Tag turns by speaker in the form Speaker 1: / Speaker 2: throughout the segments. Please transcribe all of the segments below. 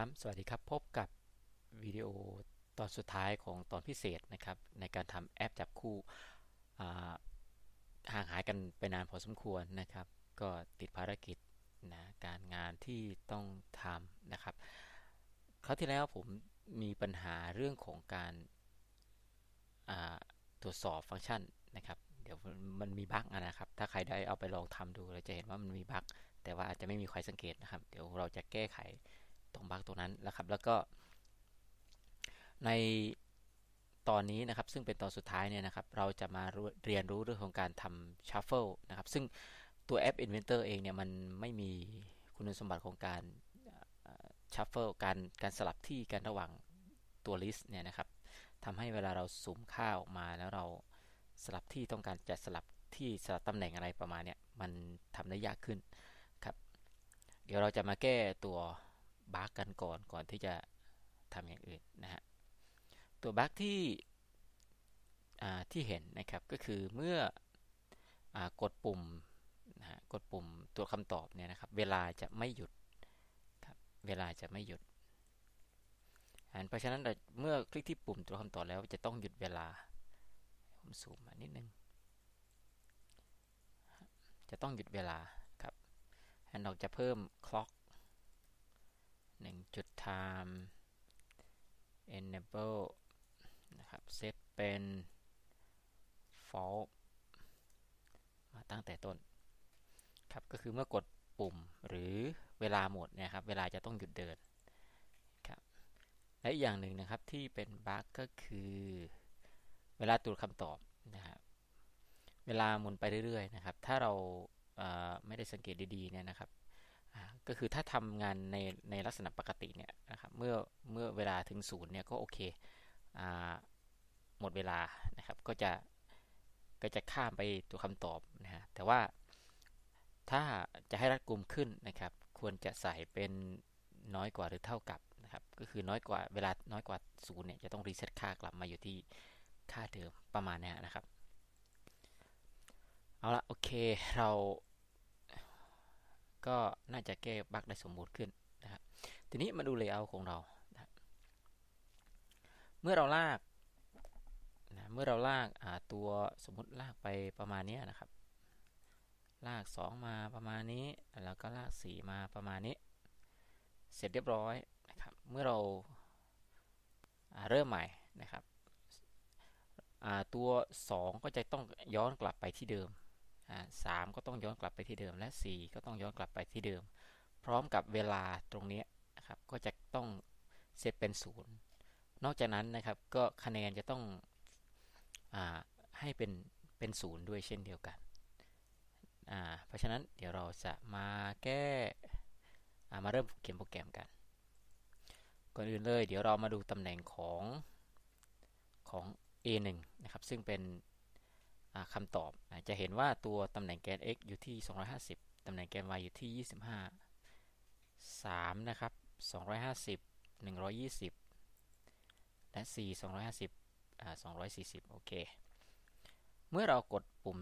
Speaker 1: ครับ สวัสดีครับ พบกับวิดีโอตอนสุดท้ายของตอนพิเศษนะครับ ในการทำแอปจับคู่ห่างหายกันไปนานพอสมควรนะครับ ก็ติดภารกิจนะการงานที่ต้องทำนะครับคราวที่แล้วผมมีปัญหาเรื่องของการตรวจสอบฟังก์ชันนะครับ เดี๋ยวมันมีบั๊กนะครับ ถ้าใครได้เอาไปลองทำดูเราจะเห็นว่ามันมีบั๊กแต่ว่าอาจจะไม่มีใครสังเกตนะครับ เดี๋ยวเราจะแก้ไข ตรงบั๊กตรงนั้นแล้วครับ แล้วก็ในตอนนี้นะครับ ซึ่งเป็นตอนสุดท้ายเนี่ยนะครับ เราจะมาเรียนรู้เรื่องของการทำ shuffle นะครับ ซึ่งตัวแอป Inventor เองเนี่ย มันไม่มีคุณสมบัติของการ shuffle การการสลับที่กันระหว่างตัว list เนี่ยนะครับทำให้เวลาเราสูมค่าออกมาแล้วเราสลับที่ต้องการจะสลับที่สลับตำแหน่งอะไรประมาณเนี้ยมันทำได้ยากขึ้นครับ เดี๋ยวเราจะมาแก้ตัว บั๊กกันก่อนก่อนที่จะทำอย่างอื่นนะฮะตัวบั๊กที่ที่เห็นนะครับก็คือเมื่ออกดปุ่มนะฮะกดปุ่มตัวคำตอบเนี่ยนะครับ เวลาจะไม่หยุดครับเวลาจะไม่หยุดเพราะฉะนั้นเมื่อคลิกที่ปุ่มตัวคำตอบแล้วจะต้องหยุดเวลาผมซูมมานิดนึงจะต้องหยุดเวลาครับเราจะเพิ่ม clock 1จุด time enable นะครับ set เป็น false มาตั้งแต่ต้นครับก็คือเมื่อกดปุ่มหรือเวลาหมดนะครับเวลาจะต้องหยุดเดินครับและอีกอย่างหนึ่งนะครับที่เป็นบั๊กก็คือเวลาตรวจคำตอบนะครับเวลาหมุนไปเรื่อยๆนะครับถ้าเราไม่ได้สังเกตดีๆเนี่ยนะครับ ก็คือถ้าทำงานในในลักษณะปกติเนี่ยนะครับเมื่อเมื่อเวลาถึงศูนย์เนี่ยก็โอเคหมดเวลานะครับก็จะก็จะข้ามไปตัวคำตอบนะฮะแต่ว่าถ้าจะให้รัดกุมขึ้นนะครับ ควรจะใส่เป็นน้อยกว่าหรือเท่ากับนะครับก็คือน้อยกว่าเวลาน้อยกว่าศูนย์เนี่ยจะต้องรีเซ็ตค่ากลับมาอยู่ที่ค่าเดิมประมาณนี้นะครับ เอาละโอเคเรา ก็น่าจะแก้บั๊กได้สมบูรณ์ขึ้นนะครับ ทีนี้มาดูเลเยอร์ของเรานะเมื่อเราลากนะเมื่อเราลากตัวสมมติลากไปประมาณนี้นะครับ ลาก 2 มาประมาณนี้ แล้วก็ลาก 4 มาประมาณนี้ เสร็จเรียบร้อยนะครับ เมื่อเราเริ่มใหม่นะครับตัว 2 ก็จะต้องย้อนกลับไปที่เดิม สามก็ต้องย้อนกลับไปที่เดิมและ 4 ก็ต้องย้อนกลับไปที่เดิม พร้อมกับเวลาตรงนี้นะครับก็จะต้องเซตเป็นศูนย์นอกจากนั้นนะครับก็คะแนนจะต้องอให้เป็นเป็นศูนย์ด้วยเช่นเดียวกันเพราะฉะนั้นเดี๋ยวเราจะมาแก้มาเริ่มเขียนโปรแกรมกัน ก่อนอื่นเลย เดี๋ยวเรามาดูตำแหน่งของของ A1 นะครับซึ่งเป็น คำตอบ จะเห็นว่าตัวตำแหน่งแกน x อยู่ที่ 250 ตำแหน่งแกน y อยู่ที่ 25 3 นะครับ 250 120 และ 4 250อ่า240 โอเค เมื่อเรากดปุ่ม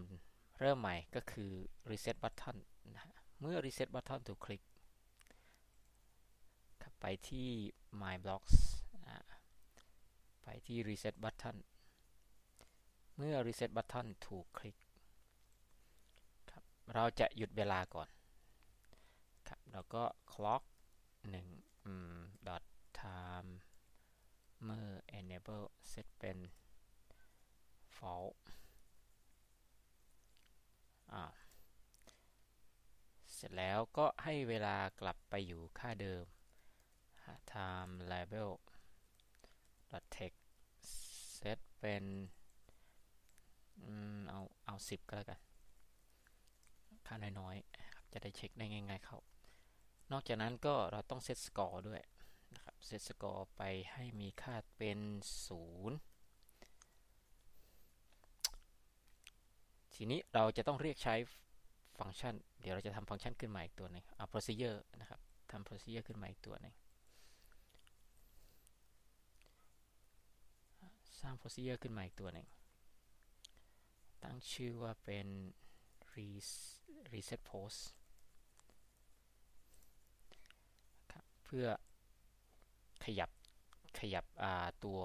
Speaker 1: เริ่มใหม่ก็คือ reset button นะเมื่อ reset button ถูกคลิกไปที่ my blocks ไปที่ reset button เมื่อ reset button ถูกคลิกครับเราจะหยุดเวลาก่อนครับแล้วก็ clock 1อืม dot time เมื่อ enable set เป็น false อ่าเสร็จแล้วก็ให้เวลากลับไปอยู่ค่าเดิม time label dot text set เป็น เอาเอาสิบก็แล้วกัน ค่าน้อยๆจะได้เช็คได้ง่ายๆเขานอกจากนั้นก็เราต้องเซตสกอร์ด้วยนะครับเซตสกอร์ไปให้มีค่าเป็นศูนย์ทีนี้เราจะต้องเรียกใช้ฟังก์ชัน เดี๋ยวเราจะทำฟังก์ชันขึ้นมาอีกตัวหนึ่งเอา procedure นะครับทำ procedure ขึ้นมาอีกตัวหนึ่งสร้าง procedure ขึ้นมาอีกตัวหนึ่ง ตั้งชื่อว่าเป็น reset post เพื่อขยับขยับตัว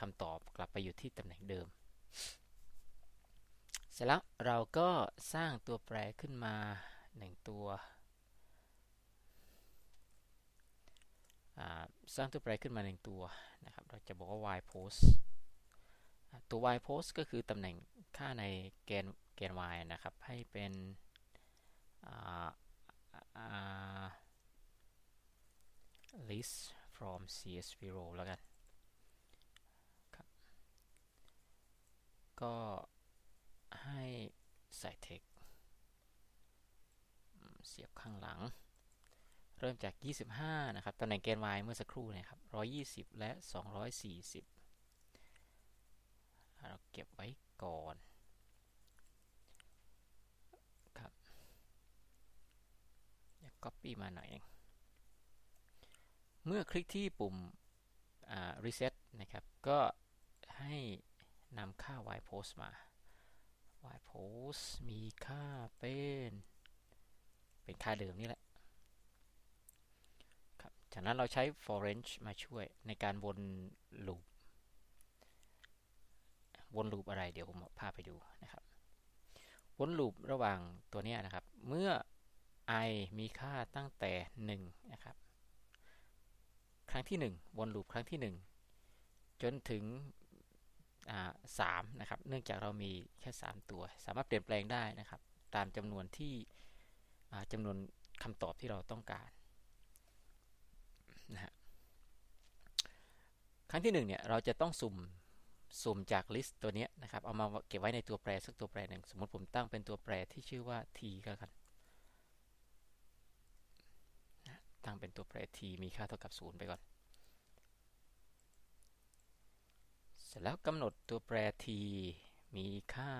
Speaker 1: คำตอบกลับไปอยู่ที่ตำแหน่งเดิม เสร็จแล้วเราก็สร้างตัวแปรขึ้นมา 1 ตัว สร้างตัวแปรขึ้นมา 1 ตัวนะครับ เราจะบอกว่า y post ตัว y post ก็คือตำแหน่ง ค่าในแกนแกน y นะครับ ให้เป็น list from cs0 แล้วกันก็ให้ใส่ text เสียบข้างหลัง เริ่มจาก 25 นะครับ ตำแหน่งแกน y เมื่อสักครู่นะครับ 120 และ 240 เราเก็บไว้ ก่อนครับเดี๋ยว copy มาหน่อยนึงเมื่อคลิกที่ปุ่ม reset นะครับ ก็ให้นำค่า y post มา y post มีค่าเป็น เป็นค่าเดิมนี่แหละครับจากนั้นเราใช้ for range มาช่วยในการวนลูป วนลูปอะไรเดี๋ยวผมพาไปดูนะครับวนลูประหว่างตัวนี้นะครับ เมื่อ i มีค่าตั้งแต่ 1 นะครับ ครั้งที่ 1 วนลูปครั้งที่ 1 จนถึงสามนะครับ เนื่องจากเรามีแค่ 3 ตัว สามารถเปลี่ยนแปลงได้นะครับ ตามจำนวนที่จำนวนคำตอบที่เราต้องการนะฮะครั้งที่ 1 เนี่ย เราจะต้องสุ่ม สุ่มจากลิสต์ตัวนี้นะครับ เอามาเก็บไว้ในตัวแปรสักตัวแปรหนึ่ง สมมติผมตั้งเป็นตัวแปรที่ชื่อว่า t ก็แล้วกันตั้งเป็นตัวแปร t มีค่าเท่ากับ 0 ไปก่อน เสร็จแล้วกำหนดตัวแปร t มีค่า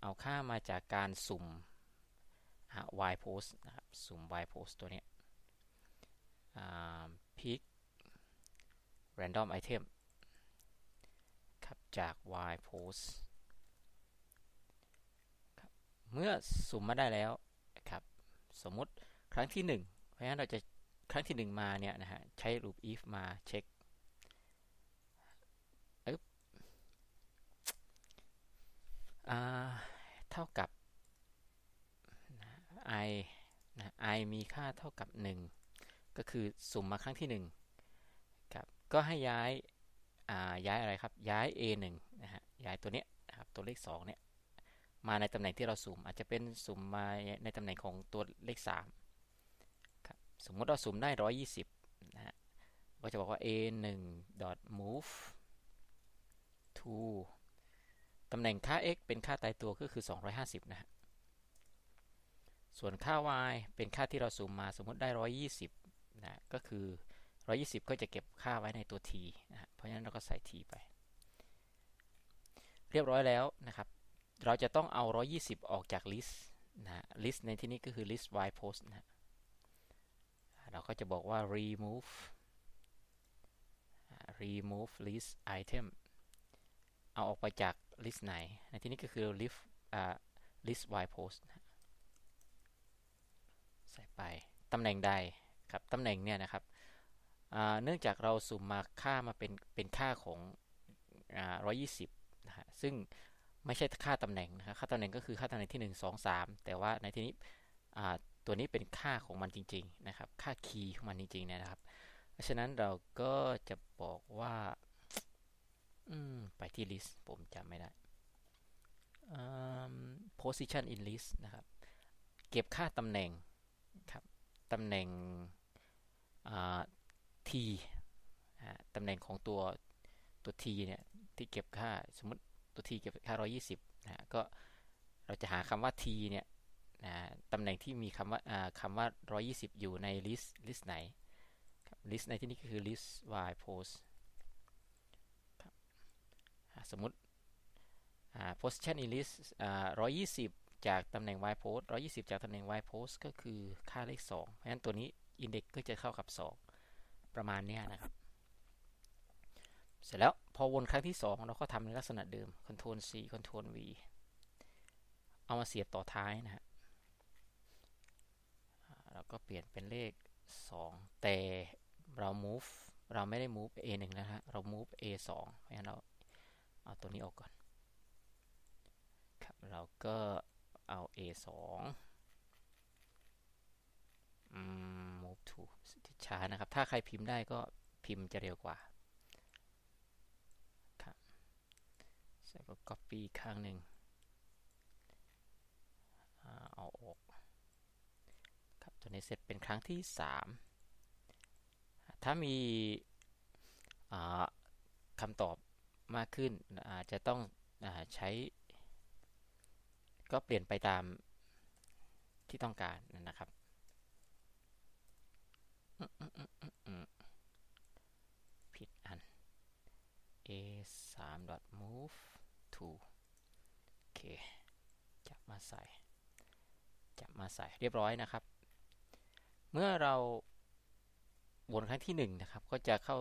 Speaker 1: เอาค่ามาจากการสุ่ม y post นะครับ สุ่ม y post ตัวนี้ pick random item จาก y post เมื่อสุ่มมาได้แล้วครับสมมติครั้งที่ 1 เพราะฉะนั้นเราจะครั้งที่ 1 มาเนี่ยนะฮะใช้ loop if มาเช็คเท่ากับ i นะ i มีค่าเท่ากับ 1 ก็คือสุ่มมาครั้งที่ 1 ครับ ก็ให้ย้าย ย้ายอะไรครับ ย้าย a 1 นะฮะ ย้ายตัวเนี้ยนะครับ ตัวเลข2เนี่ย มาในตำแหน่งที่เราสุ่ม อาจจะเป็นสุ่มมาในตำแหน่งของตัวเลข3ครับ สมมติเราสุ่มได้ 120 นะฮะ ก็จะบอกว่า a 1 move to ตำแหน่งค่า x เป็นค่าตายตัวก็คือ 250 นะฮะ ส่วนค่า y เป็นค่าที่เราสูมมาสมมติได้ 120 นะ ก็คือ 120 ก็จะเก็บค่าไว้ในตัว t นะฮะ ราะฉะนั้นเราก็ใส่ t ไป เรียบร้อยแล้วนะครับ เราจะต้องเอา 120 ออกจาก list นะ list ในที่นี้ก็คือ list y post นะเราก็จะบอกว่า remove remove list item เอาออกไปจาก list ไหน ในที่นี้ก็คือ list list y post ใส่ไป ตำแหน่งใดครับ ตำแหน่งเนี่ยนะครับ เนื่องจากเราสุ่มมาค่ามาเป็นเป็นค่าของ120นะฮะซึ่งไม่ใช่ค่าตำแหน่งนะครับค่าตำแหน่งก็คือค่าตำแหน่งที่ 1 2 3 แต่ว่าในที่นี้ตัวนี้เป็นค่าของมันจริง ๆ นะครับ ค่าคีย์ของมันจริงๆนะครับ เพราะฉะนั้นเราก็จะบอกว่าไปที่ list ผมจำไม่ได้ position in list นะครับ เก็บค่าตำแหน่งครับตำแหน่ง t ตำแหน่งของตัวตัว t เนี่ยที่เก็บค่าสมมติตัว t เก็บค่า 120นะก็เราจะหาคำว่า t เนี่ยนะตำแหน่งที่มีคำว่าคำว่า 120 อยู่ใน list list ไหน list ในที่นี้ก็คือ list y post สมมติ position in list 120 จากตำแหน่ง y post 120 จากตำแหน่ง y post ก็คือค่าเลข 2 เพราะฉะนั้นตัวนี้ index ก็จะเข้ากับ 2 ประมาณนี้นะครับ เสร็จแล้วพอวนครั้งที่ 2 เราก็ทำในลักษณะเดิม Ctrl C Ctrl V เอามาเสียบต่อท้ายนะฮะแล้วก็เปลี่ยนเป็นเลข 2 แต่เรา move เราไม่ได้ move a1 นะฮะเรา move a2 เพราะฉะนั้นเราเอาตัวนี้ออกก่อนครับเราก็เอา a2 อืม ช้านะครับ ถ้าใครพิมพ์ได้ก็พิมพ์จะเร็วกว่าครับเสร็จก็ copy ข้างหนึ่งเอาออกครับตัวนี้เสร็จเป็นครั้งที่ 3 ถ้ามีคำตอบมากขึ้นอาจจะต้องอใช้ ก็เปลี่ยนไปตามที่ต้องการนะครับผิดอัน a 3 move to โอเค จับมาใส่ จับมาใส่เรียบร้อยนะครับ เมื่อเราวนครั้งที่1นะครับ ก็จะเข้า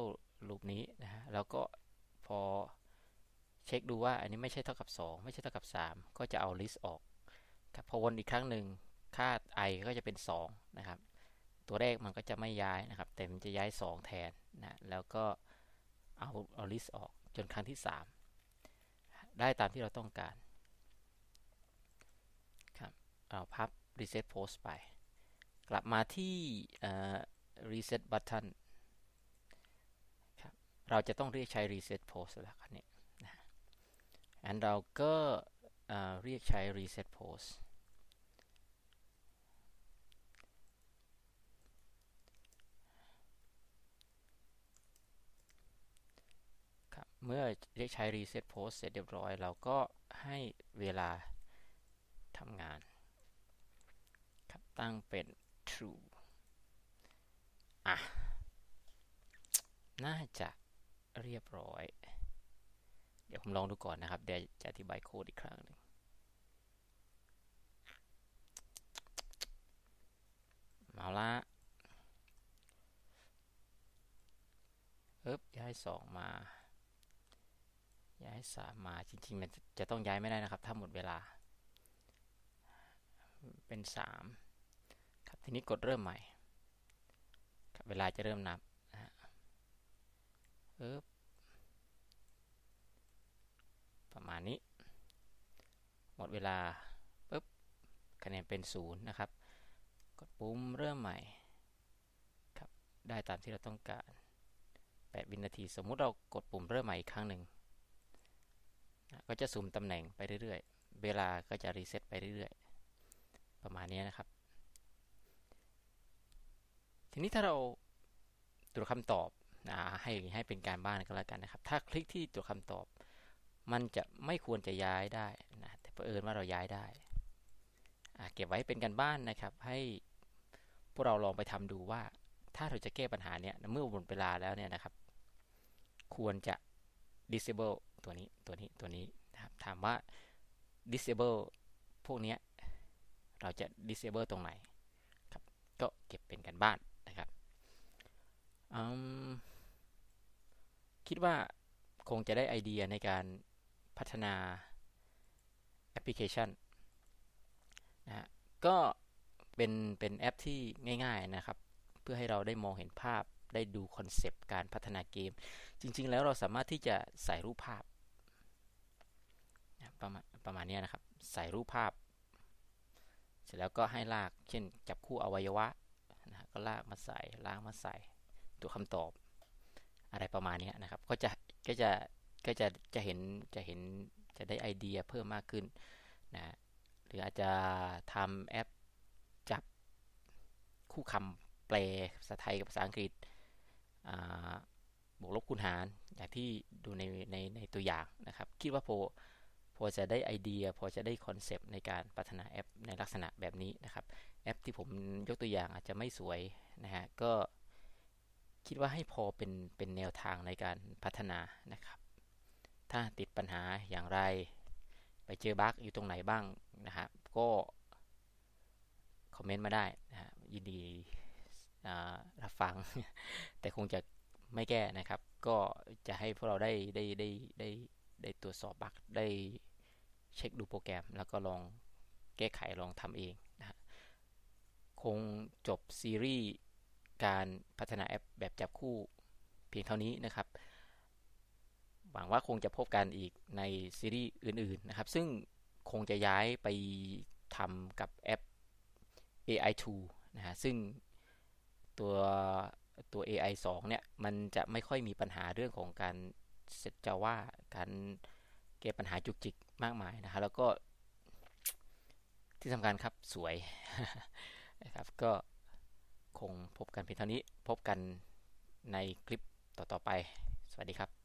Speaker 1: ลูปนี้นะฮะ แล้วก็พอเช็คดูว่าอันนี้ไม่ใช่เท่ากับ 2 ไม่ใช่เท่ากับ 3 ก็จะเอา list ออกครับพอวนอีกครั้งหนึ่งค่า i ก็จะเป็น 2 นะครับ ตัวแรกมันก็จะไม่ย้ายนะครับ แต่มันจะย้าย 2 แทนนะ แล้วก็เอาเอา list ออกจนครั้งที่ 3 ได้ตามที่เราต้องการครับเอาพับ reset post ไป กลับมาที่ reset button ครับเราจะต้องเรียกใช้ reset post แล้วครับเนี่ยนะอันเราก็เรียกใช้ reset post ครับ เมื่อเรียกใช้ reset post เสร็จเรียบร้อย เราก็ให้เวลาทำงานครับตั้งเป็น true อะ น่าจะเรียบร้อย เดี๋ยวผมลองดูก่อนนะครับ เดี๋ยวจะอธิบายโค้ดอีกครั้งหนึ่งเอาละเอ๊บย้ายสองมา สามมาจริงๆมันจะต้องย้ายไม่ได้นะครับ ถ้าหมดเวลา เป็นสามครับทีนี้กดเริ่มใหม่เวลาจะเริ่มนับนะฮะประมาณนี้ หมดเวลาปุ๊บคะแนนเป็นศูนย์นะครับ กดปุ่มเริ่มใหม่ครับได้ตามที่เราต้องการ 8 วินาที สมมุติเรากดปุ่มเริ่มใหม่อีกครั้งหนึ่ง ก็จะสุ่มตำแหน่งไปเรื่อยๆ เวลาก็จะรีเซ็ตไปเรื่อยๆ ประมาณนี้นะครับ ทีนี้ถ้าเราตรวจคำตอบนะให้ให้เป็นการบ้านก็แล้วกันนะครับ ถ้าคลิกที่ตรวจคำตอบ มันจะไม่ควรจะย้ายได้นะแต่เผอิญว่าเราย้ายได้เก็บไว้เป็นการบ้านนะครับ ให้พวกเราลองไปทำดูว่า ถ้าเราจะแก้ปัญหาเนี้ยเมื่อหมดเวลาแล้วเนี่ยนะครับ ควรจะ disable ตัวนี้ตัวนี้ตัวนี้นะครับถามว่า disable พวกนี้เราจะ disable ตรงไหนครับก็เก็บเป็นการบ้านนะครับคิดว่าคงจะได้ไอเดียในการพัฒนาแอปพลิเคชันนะ ก็เป็นเป็นแอปที่ง่ายๆนะครับ เพื่อให้เราได้มองเห็นภาพได้ดูคอนเซปต์การพัฒนาเกม จริงๆ แล้วเราสามารถที่จะใส่รูปภาพ ประมาณประมาณนี้นะครับ ใส่รูปภาพ เสร็จแล้วก็ให้ลาก เช่น จับคู่อวัยวะนะก็ลากมาใส่ลากมาใส่ ตัวคำตอบ อะไรประมาณนี้นะครับ ก็จะก็จะก็จะจะเห็นจะเห็นจะได้ไอเดียเพิ่มมากขึ้นนะหรืออาจจะทำแอปจับคู่คำแปลภาษาไทยกับภาษาอังกฤษบวกลบคูณหารอย่างที่ดูในในในตัวอย่างนะครับ คิดว่าพอพ อจะได้ไอเดีย พอจะได้คอนเซปต์ในการพัฒนาแอปในลักษณะแบบนี้นะครับ แอปที่ผมยกตัวอย่างอาจจะไม่สวยนะฮะก็คิดว่าให้พอเป็นเป็นแนวทางในการพัฒนานะครับ ถ้าติดปัญหาอย่างไร ไปเจอบั๊กอยู่ตรงไหนบ้างนะครับก็คอมเมนต์มาได้นะฮะยินดีรับฟัง แต่คงจะไม่แก้นะครับ ก็จะให้พวกเราได้ได้ได้ได้ได้ตรวจสอบบั๊กได้ เช็คดูโปรแกรม แล้วก็ลองแก้ไขลองทำเองนะคงจบซีรีส์การพัฒนาแอปแบบจับคู่เพียงเท่านี้นะครับ หวังว่าคงจะพบกันอีกในซีรีส์อื่นๆนะครับ ซึ่งคงจะย้ายไปทำกับแอป AI2 นะฮะ ซึ่งตัวตัว AI 2 เนี่ย มันจะไม่ค่อยมีปัญหาเรื่องของการเซตจาว่าการแก้ปัญหาจุกจิก มากมายนะครับแล้วก็ที่สำคัญครับสวยนะครับก็คงพบกันเพียงเท่านี้พบกันในคลิปต่อๆไป สวัสดีครับ